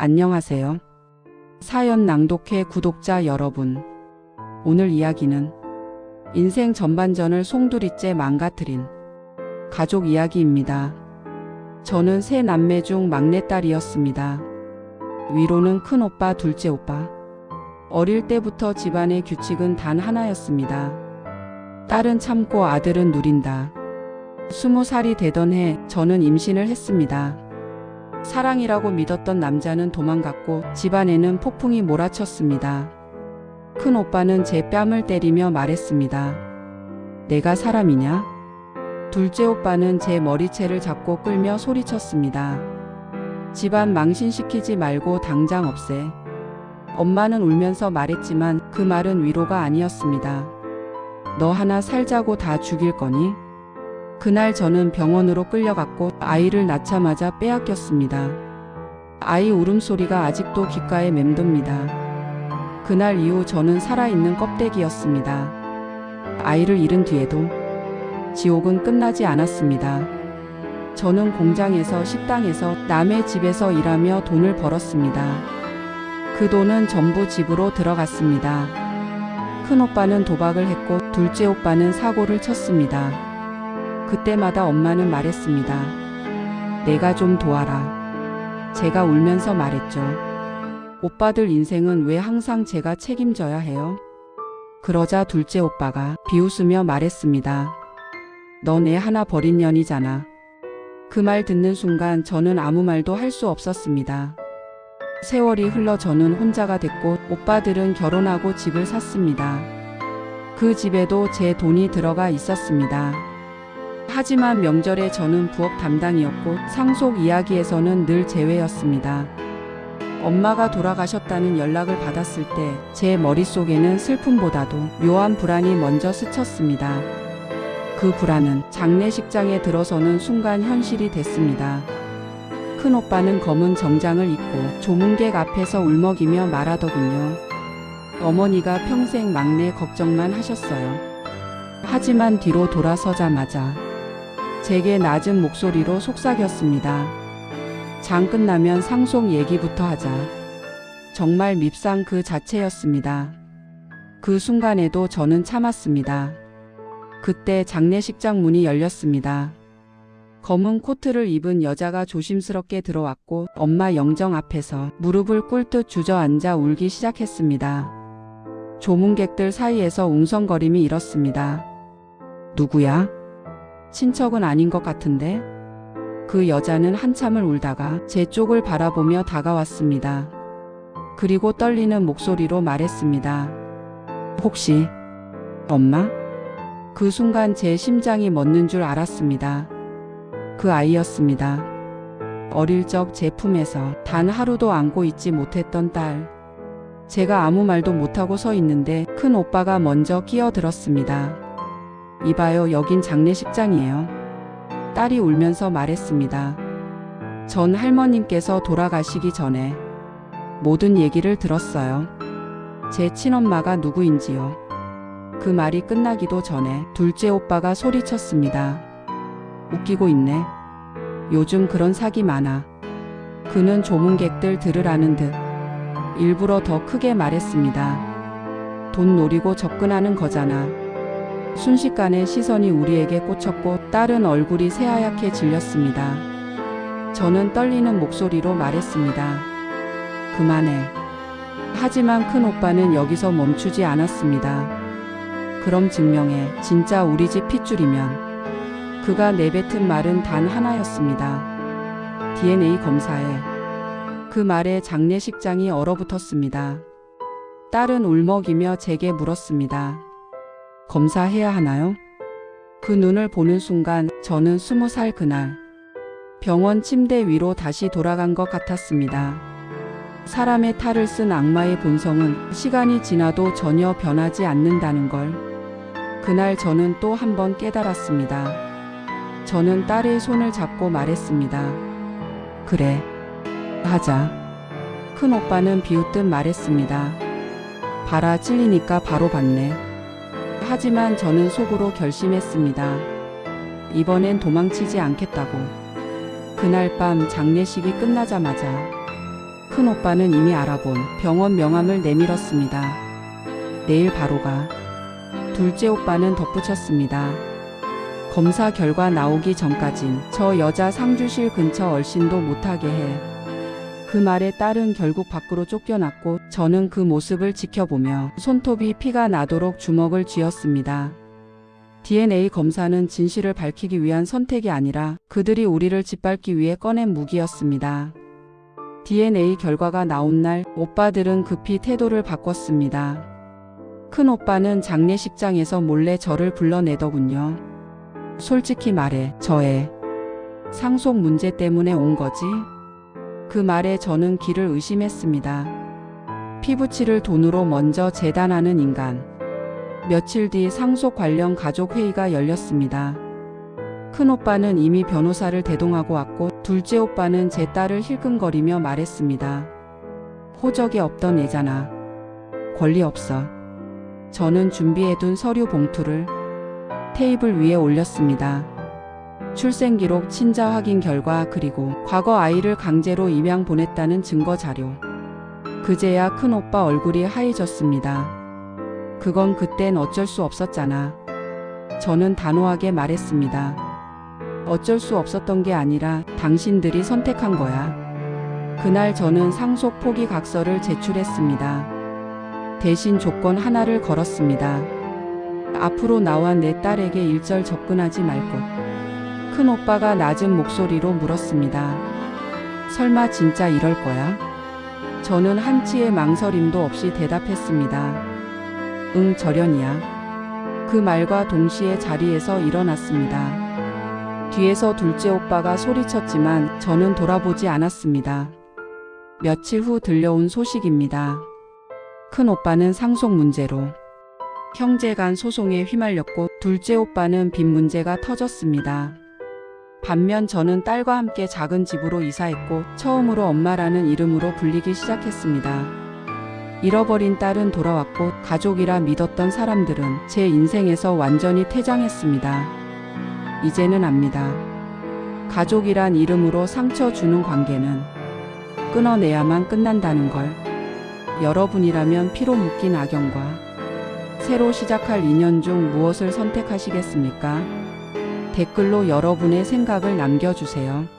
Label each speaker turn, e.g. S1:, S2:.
S1: 안녕하세요. 사연 낭독회 구독자 여러분. 오늘 이야기는 인생 전반전을 송두리째 망가뜨린 가족 이야기입니다. 저는 세 남매 중 막내딸이었습니다. 위로는 큰 오빠, 둘째 오빠. 어릴 때부터 집안의 규칙은 단 하나였습니다. 딸은 참고 아들은 누린다. 스무 살이 되던 해 저는 임신을 했습니다. 사랑이라고 믿었던 남자는 도망갔고 집안에는 폭풍이 몰아쳤습니다. 큰 오빠는 제 뺨을 때리며 말했습니다. 내가 사람이냐? 둘째 오빠는 제 머리채를 잡고 끌며 소리쳤습니다. 집안 망신시키지 말고 당장 없애. 엄마는 울면서 말했지만 그 말은 위로가 아니었습니다. 너 하나 살자고 다 죽일 거니? 그날 저는 병원으로 끌려갔고 아이를 낳자마자 빼앗겼습니다. 아이 울음소리가 아직도 귓가에 맴돕니다. 그날 이후 저는 살아있는 껍데기였습니다. 아이를 잃은 뒤에도 지옥은 끝나지 않았습니다. 저는 공장에서 식당에서 남의 집에서 일하며 돈을 벌었습니다. 그 돈은 전부 집으로 들어갔습니다. 큰 오빠는 도박을 했고 둘째 오빠는 사고를 쳤습니다. 그때마다 엄마는 말했습니다. 내가 좀 도와라. 제가 울면서 말했죠. 오빠들 인생은 왜 항상 제가 책임져야 해요? 그러자 둘째 오빠가 비웃으며 말했습니다. 너내 하나 버린 년이잖아. 그 말 듣는 순간 저는 아무 말도 할 수 없었습니다. 세월이 흘러 저는 혼자가 됐고 오빠들은 결혼하고 집을 샀습니다. 그 집에도 제 돈이 들어가 있었습니다. 하지만 명절에 저는 부엌 담당이었고 상속 이야기에서는 늘 제외였습니다. 엄마가 돌아가셨다는 연락을 받았을 때 제 머릿속에는 슬픔보다도 묘한 불안이 먼저 스쳤습니다. 그 불안은 장례식장에 들어서는 순간 현실이 됐습니다. 큰 오빠는 검은 정장을 입고 조문객 앞에서 울먹이며 말하더군요. 어머니가 평생 막내 걱정만 하셨어요. 하지만 뒤로 돌아서자마자 제게 낮은 목소리로 속삭였습니다. 장 끝나면 상속 얘기부터 하자. 정말 밉상 그 자체였습니다. 그 순간에도 저는 참았습니다. 그때 장례식장 문이 열렸습니다. 검은 코트를 입은 여자가 조심스럽게 들어왔고 엄마 영정 앞에서 무릎을 꿇듯 주저앉아 울기 시작했습니다. 조문객들 사이에서 웅성거림이 일었습니다. 누구야? 친척은 아닌 것 같은데? 그 여자는 한참을 울다가 제 쪽을 바라보며 다가왔습니다. 그리고 떨리는 목소리로 말했습니다. 혹시 엄마? 그 순간 제 심장이 멎는 줄 알았습니다. 그 아이였습니다. 어릴 적 제 품에서 단 하루도 안고 있지 못했던 딸. 제가 아무 말도 못하고 서 있는데 큰 오빠가 먼저 끼어들었습니다. 이봐요, 여긴 장례식장이에요. 딸이 울면서 말했습니다. 전 할머님께서 돌아가시기 전에 모든 얘기를 들었어요. 제 친엄마가 누구인지요. 그 말이 끝나기도 전에 둘째 오빠가 소리쳤습니다. 웃기고 있네. 요즘 그런 사기 많아. 그는 조문객들 들으라는 듯 일부러 더 크게 말했습니다. 돈 노리고 접근하는 거잖아. 순식간에 시선이 우리에게 꽂혔고 딸은 얼굴이 새하얗게 질렸습니다. 저는 떨리는 목소리로 말했습니다. 그만해. 하지만 큰 오빠는 여기서 멈추지 않았습니다. 그럼 증명해. 진짜 우리 집 핏줄이면. 그가 내뱉은 말은 단 하나였습니다. DNA 검사해. 그 말에 장례식장이 얼어붙었습니다. 딸은 울먹이며 제게 물었습니다. 검사해야 하나요? 그 눈을 보는 순간 저는 스무 살 그날 병원 침대 위로 다시 돌아간 것 같았습니다. 사람의 탈을 쓴 악마의 본성은 시간이 지나도 전혀 변하지 않는다는 걸 그날 저는 또 한 번 깨달았습니다. 저는 딸의 손을 잡고 말했습니다. 그래, 하자. 큰 오빠는 비웃듯 말했습니다. 봐라 찔리니까 바로 받네. 하지만 저는 속으로 결심했습니다. 이번엔 도망치지 않겠다고. 그날 밤 장례식이 끝나자마자 큰 오빠는 이미 알아본 병원 명함을 내밀었습니다. 내일 바로 가. 둘째 오빠는 덧붙였습니다. 검사 결과 나오기 전까진 저 여자 상주실 근처 얼씬도 못하게 해. 그 말에 딸은 결국 밖으로 쫓겨났고 저는 그 모습을 지켜보며 손톱이 피가 나도록 주먹을 쥐었습니다. DNA 검사는 진실을 밝히기 위한 선택이 아니라 그들이 우리를 짓밟기 위해 꺼낸 무기였습니다. DNA 결과가 나온 날 오빠들은 급히 태도를 바꿨습니다. 큰 오빠는 장례식장에서 몰래 저를 불러내더군요. 솔직히 말해, 저의 상속 문제 때문에 온 거지? 그 말에 저는 길을 의심했습니다. 피부치를 돈으로 먼저 재단하는 인간. 며칠 뒤 상속 관련 가족 회의가 열렸습니다. 큰 오빠는 이미 변호사를 대동하고 왔고 둘째 오빠는 제 딸을 힐끔거리며 말했습니다. 호적이 없던 애잖아. 권리 없어. 저는 준비해둔 서류 봉투를 테이블 위에 올렸습니다. 출생기록 친자 확인 결과 그리고 과거 아이를 강제로 입양 보냈다는 증거 자료. 그제야 큰 오빠 얼굴이 하얘졌습니다. 그건 그땐 어쩔 수 없었잖아. 저는 단호하게 말했습니다. 어쩔 수 없었던 게 아니라 당신들이 선택한 거야. 그날 저는 상속 포기 각서를 제출했습니다. 대신 조건 하나를 걸었습니다. 앞으로 나와 내 딸에게 일절 접근하지 말 것. 큰 오빠가 낮은 목소리로 물었습니다. 설마 진짜 이럴 거야? 저는 한치의 망설임도 없이 대답했습니다. 응, 절연이야. 그 말과 동시에 자리에서 일어났습니다. 뒤에서 둘째 오빠가 소리쳤지만 저는 돌아보지 않았습니다. 며칠 후 들려온 소식입니다. 큰 오빠는 상속 문제로 형제 간 소송에 휘말렸고 둘째 오빠는 빚 문제가 터졌습니다. 반면 저는 딸과 함께 작은 집으로 이사했고 처음으로 엄마라는 이름으로 불리기 시작했습니다. 잃어버린 딸은 돌아왔고 가족이라 믿었던 사람들은 제 인생에서 완전히 퇴장했습니다. 이제는 압니다. 가족이란 이름으로 상처 주는 관계는 끊어내야만 끝난다는 걸. 여러분이라면 피로 묶인 악연과 새로 시작할 인연 중 무엇을 선택하시겠습니까? 댓글로 여러분의 생각을 남겨주세요.